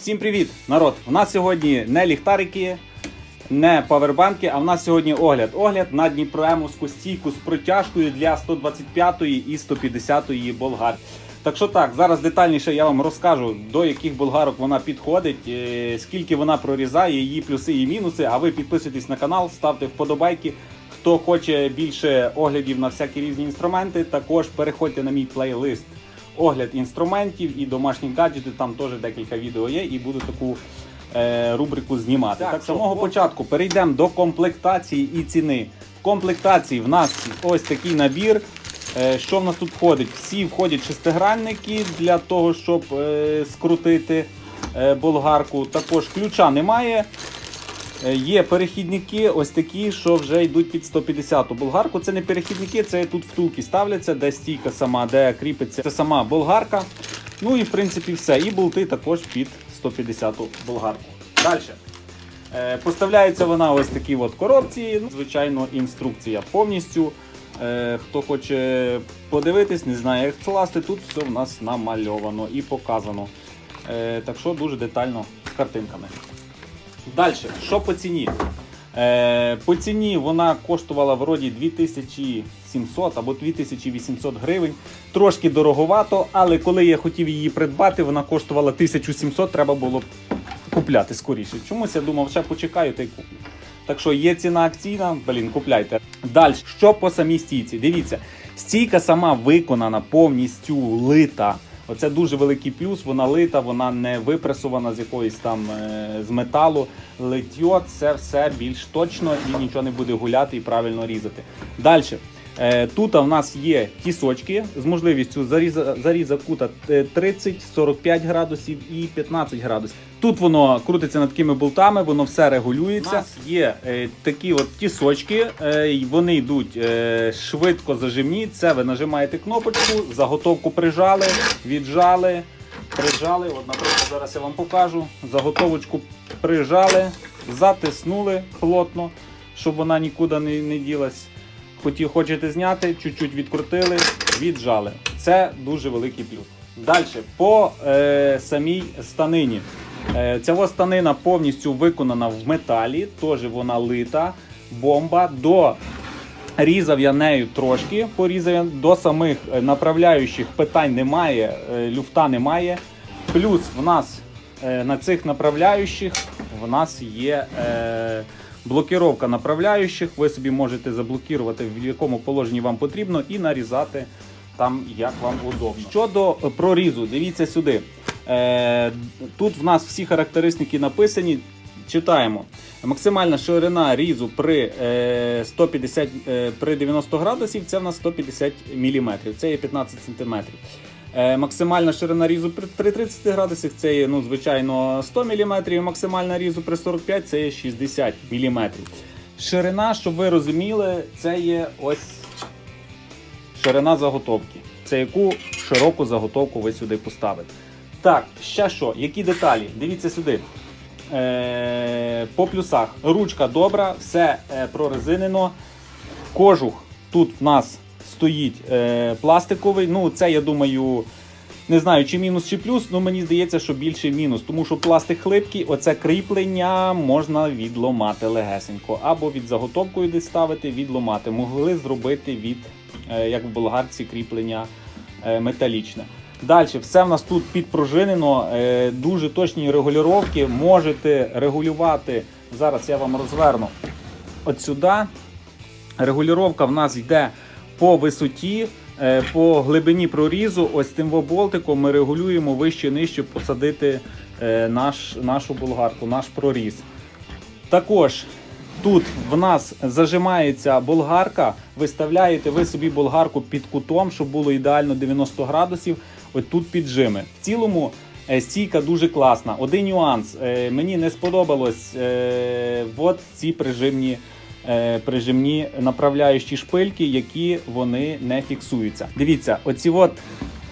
Всім привіт, народ! У нас сьогодні не ліхтарики, не павербанки, а в нас сьогодні огляд. Огляд на Дніпроемовську стійку з протяжкою для 125-ї і 150-ї болгар. Так що так, зараз детальніше я вам розкажу, до яких болгарок вона підходить, е, скільки вона прорізає, її плюси і мінуси. А ви підписуйтесь на канал, ставте вподобайки. Хто хоче більше оглядів на всякі різні інструменти, також переходьте на мій плейлист огляд інструментів і домашні гаджети. Там теж декілька відео є, і буду таку е, рубрику знімати. Так, з самого початку перейдемо до комплектації і ціни. В комплектації в нас ось такий набір. Е, Що в нас тут входить? Всі входять шестигранники для того, щоб е, скрутити е, болгарку. Також ключа немає. Е, Є перехідники, ось такі, що вже йдуть під 150-ту болгарку. Це не перехідники, це тут втулки ставляться, де стійка сама, де кріпиться. Це сама болгарка. Ну і в принципі все. І болти також під 150-ту болгарку. Далі. Е, Поставляється вона ось такі от коробці. Ну, Звичайно, інструкція повністю. Е, Хто хоче подивитись, не знає, як класти, тут все в нас намальовано і показано. Так що дуже детально з картинками. Далі, що по ціні? Е, по ціні вона коштувала вроді 2700 або 2800 гривень. Трошки дороговато, але коли я хотів її придбати, вона коштувала 1700, треба було купляти скоріше. Чомусь я думав, ще почекаю та й куплю. Так що є ціна акційна, блін, купляйте. Далі, що по самій стійці? Дивіться, стійка сама виконана повністю лита. Оце дуже великий плюс. Вона лита, вона не випресована з якоїсь там е, з металу. Литьо це все більш точно і нічого не буде гуляти і правильно різати. Далі. Е, Тут в нас є тісочки з можливістю заріза, заріза кута е, 30, 45 градусів і 15 градусів. Тут воно крутиться над такими болтами, воно все регулюється. У нас є е, такі от тісочки, е, вони йдуть е, швидко зажимні. Це ви нажимаєте кнопочку, заготовку прижали, віджали, прижали. От, наприклад, зараз я вам покажу. Заготовочку прижали, затиснули плотно, щоб вона нікуди не, не ділась. Хотів, хочете зняти, чуть-чуть відкрутили, віджали. Це дуже великий плюс. Далі, по е, самій станині. Е, ця станина повністю виконана в металі, теж вона лита, бомба. До різав я нею трошки, порізав я. до самих е, направляючих питань немає, е, люфта немає. Плюс в нас е, на цих направляючих в нас є. Е, Блокіровка направляючих, ви собі можете заблокувати в якому положенні вам потрібно і нарізати там як вам удобно. Щодо е, прорізу, дивіться сюди. Е, тут в нас всі характеристики написані. Читаємо. Максимальна ширина різу при е, 150 е, при 90 градусів це в нас 150 мм, це є 15 см. Е, максимальна ширина різу при, при 30 градусах це є, ну, звичайно, 100 мм, максимальна різу при 45 це є 60 мм. Ширина, щоб ви розуміли, це є ось ширина заготовки. Це яку широку заготовку ви сюди поставите. Так, ще що, які деталі? Дивіться сюди. Е, по плюсах. Ручка добра, все е, прорезинено. Кожух тут в нас стоїть е, пластиковий. Ну, це я думаю, не знаю, чи мінус, чи плюс, але мені здається, що більше мінус. Тому що пластик хлипкий, оце кріплення можна відломати легесенько. Або від заготовкою десь ставити, відломати. Могли зробити від, е, як в болгарці, кріплення е, металічне. Далі, все в нас тут підпружинено, е, дуже точні регулювання. Можете регулювати. Зараз я вам розверну от сюди. Регулювання в нас йде по висоті, е, по глибині прорізу. Ось тим болтиком ми регулюємо вище нижче посадити е, наш, нашу болгарку, наш проріз. Також тут в нас зажимається болгарка. Виставляєте ви собі болгарку під кутом, щоб було ідеально 90 градусів. Ось тут піджими. В цілому е, стійка дуже класна. Один нюанс. Мені не сподобалось от ці прижимні. Е, Прижимні направляючі шпильки, які вони не фіксуються. Дивіться, оці от,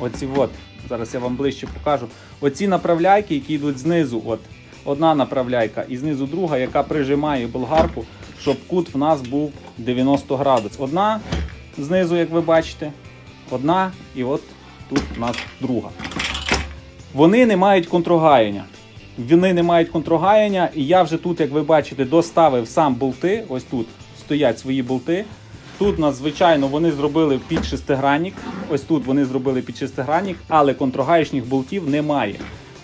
оці от, зараз я вам ближче покажу. Оці направляйки, які йдуть знизу, от одна направляйка і знизу друга, яка прижимає болгарку, щоб кут в нас був 90 градусів. Одна знизу, як ви бачите, одна і от тут у нас друга. Вони не мають контргаяння. Вони не мають контргаяння. І я вже тут, як ви бачите, доставив сам болти. Ось тут стоять свої болти. Тут, нас, звичайно, вони зробили під шестигранник. Ось тут вони зробили під шестигранник, але контргаєчних болтів немає.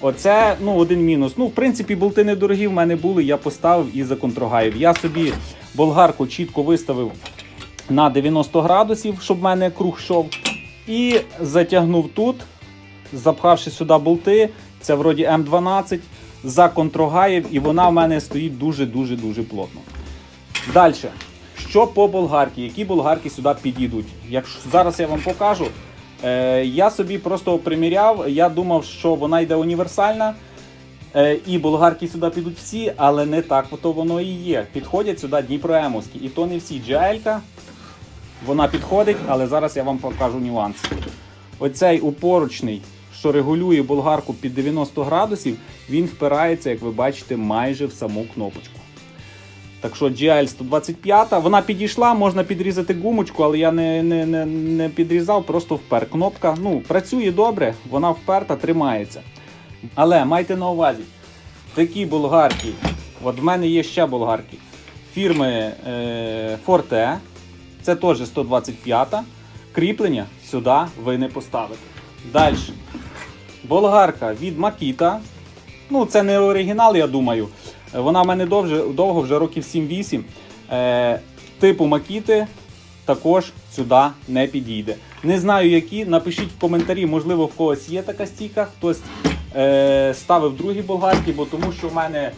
Оце ну, один мінус. Ну, в принципі, болти недорогі в мене були, я поставив і законтрогаїв. Я собі болгарку чітко виставив на 90 градусів, щоб в мене круг йшов. І затягнув тут, запхавши сюди болти. Це вроді М12, законтрогаїв, і вона в мене стоїть дуже-дуже дуже плотно. Далі. Що по болгарці? Які болгарки сюди підійдуть? Якщо зараз я вам покажу. Е, я собі просто приміряв, я думав, що вона йде універсальна. Е, і болгарки сюди підуть всі, але не так то воно і є. Підходять сюди Дніпроемовські. І то не всі. GL, вона підходить, але зараз я вам покажу нюанс. Оцей упоручний, що регулює болгарку під 90 градусів, він впирається, як ви бачите, майже в саму кнопочку. Так що GL 125, вона підійшла, можна підрізати гумочку, але я не, не, не, не підрізав, просто впер. Кнопка ну, працює добре, вона вперта, тримається. Але майте на увазі, такі болгарки, от в мене є ще болгарки фірми е, Forte, це теж 125. Кріплення сюди ви не поставите. Далі. Болгарка від Makita. Ну, це не оригінал, я думаю. Вона в мене довже, довго, вже років 7-8. Е, типу Макіти також сюди не підійде. Не знаю які. Напишіть в коментарі, можливо, в когось є така стійка, хтось е, ставив другі болгарки, бо тому що в мене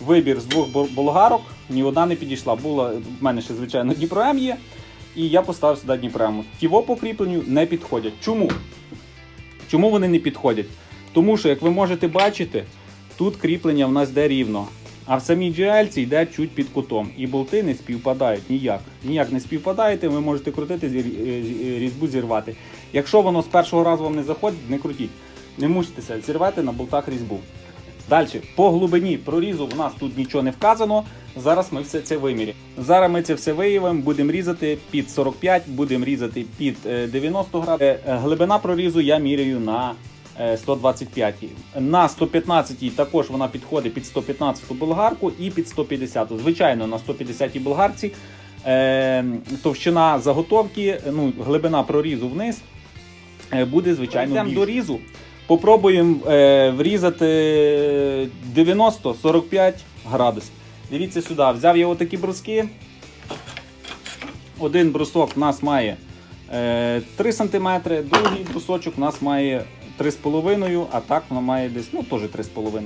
вибір з двох болгарок, ні одна не підійшла. Була в мене ще, звичайно, Дніпром є. І я поставив сюди Дніпром. Тіво по кріпленню не підходять. Чому? Чому вони не підходять? Тому що, як ви можете бачити, тут кріплення в нас йде рівно. А в самій GL йде чуть під кутом. І болти не співпадають ніяк. Ніяк не співпадаєте, ви можете крутити, е, е, різьбу зірвати. Якщо воно з першого разу вам не заходить, не крутіть. Не мучтеся, зірвете на болтах різьбу. Далі, по глибині прорізу в нас тут нічого не вказано. Зараз ми все це виміряємо. Зараз ми це все виявимо, будемо різати під 45, будемо різати під е, 90 градусів. Е, Глибина прорізу я міряю на е, 125. На 115 також вона підходить під 115 болгарку і під 150. Звичайно, на 150 болгарці е, товщина заготовки, ну, глибина прорізу вниз е, буде звичайно. Йдемо до різу. Попробуємо е, врізати 90-45 градусів. Дивіться сюди, взяв я отакі бруски. Один брусок у нас має е, 3 см, другий брусочок у нас має 3,5 а так воно має десь ну, теж 3,5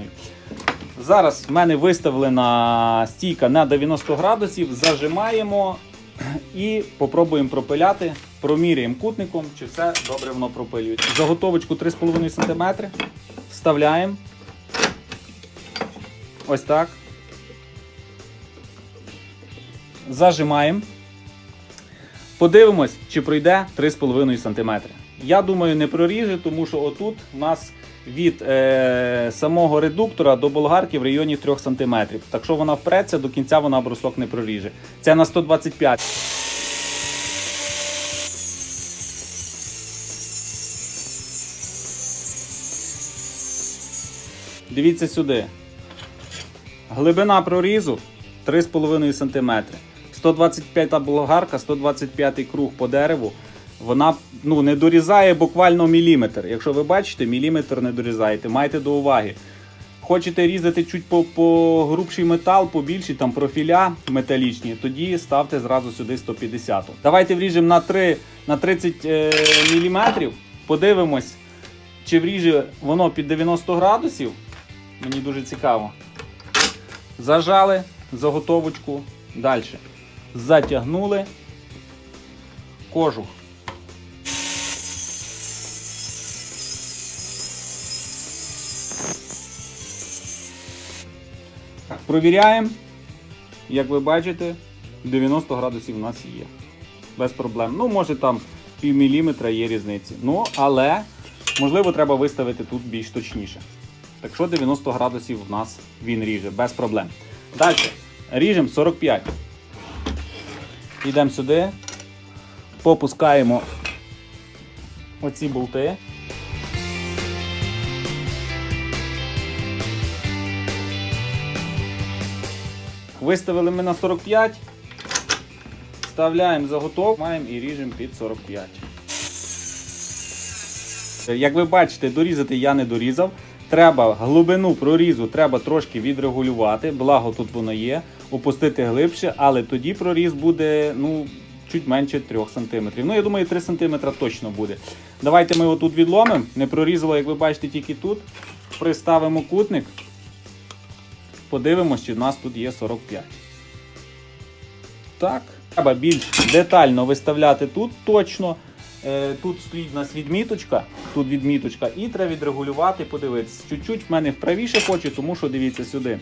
Зараз в мене виставлена стійка на 90 градусів, зажимаємо і попробуємо пропиляти, проміряємо кутником, чи все добре воно пропилюється. Заготовочку 3,5 см вставляємо. Ось так. Зажимаємо. Подивимось, чи пройде 3,5 см. Я думаю, не проріже, тому що отут у нас від е, самого редуктора до болгарки в районі 3 см. Так що вона впреться, до кінця вона брусок не проріже. Це на 125. Дивіться сюди. Глибина прорізу 3,5 см. 125 болгарка, 125 круг по дереву. Вона ну, не дорізає буквально міліметр. Якщо ви бачите, міліметр не дорізаєте. Майте до уваги. Хочете різати чуть по, по грубший метал, побільші там профіля металічні, тоді ставте зразу сюди 150. Давайте вріжемо на 3, на 30 е, мм. Подивимось, чи вріже воно під 90 градусів. Мені дуже цікаво. Зажали заготовочку. Далі. Затягнули кожух. Провіряємо. Як ви бачите, 90 градусів у нас є. Без проблем. Ну, може там пів міліметра є різниці. Ну, але можливо треба виставити тут більш точніше. Так що 90 градусів в нас він ріже, без проблем. Далі. Ріжемо 45. Йдемо сюди, попускаємо оці болти. Виставили ми на 45, вставляємо заготовку, маємо і ріжемо під 45. Як ви бачите, дорізати я не дорізав. Треба глибину прорізу треба трошки відрегулювати, благо тут воно є, опустити глибше, але тоді проріз буде ну, чуть менше 3 см. Ну, я думаю, 3 см точно буде. Давайте ми отут відломимо. Не прорізало, як ви бачите, тільки тут. Приставимо кутник. Подивимось, чи в нас тут є 45. Так. Треба більш детально виставляти тут точно. Е, Тут стоїть у нас відміточка, тут відміточка, і треба відрегулювати, подивитися. Чуть-чуть в мене вправіше хочу, тому що дивіться сюди.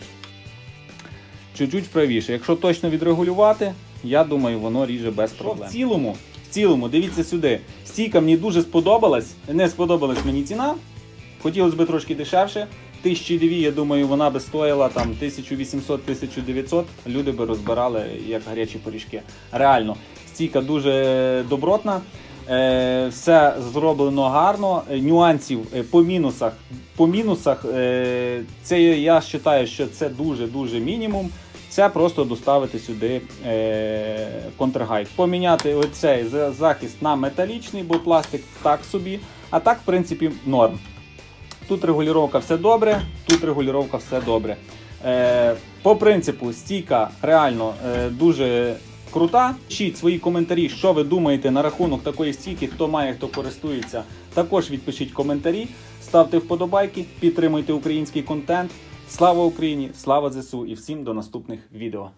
Чуть-чуть вправіше. Якщо точно відрегулювати, я думаю, воно ріже без проблем. В цілому, в цілому, дивіться сюди. Стійка мені дуже сподобалась. Не сподобалась мені ціна. Хотілося б трошки дешевше. Тисячі дві, я думаю, вона би стоїла там 1800-1900. Люди би розбирали як гарячі пиріжки. Реально, стійка дуже добротна. Е, все зроблено гарно. Е, Нюансів е, по мінусах. По мінусах це я вважаю, що це дуже дуже мінімум. Це просто доставити сюди контргайд. Поміняти оцей захист на металічний, бо пластик так собі. А так, в принципі, норм. Тут регулювання все добре, тут регулювання все добре. По принципу, стійка реально дуже крута. Пишіть свої коментарі, що ви думаєте на рахунок такої стійки, хто має, хто користується. Також відпишіть коментарі, ставте вподобайки, підтримуйте український контент. Слава Україні! Слава ЗСУ і всім до наступних відео.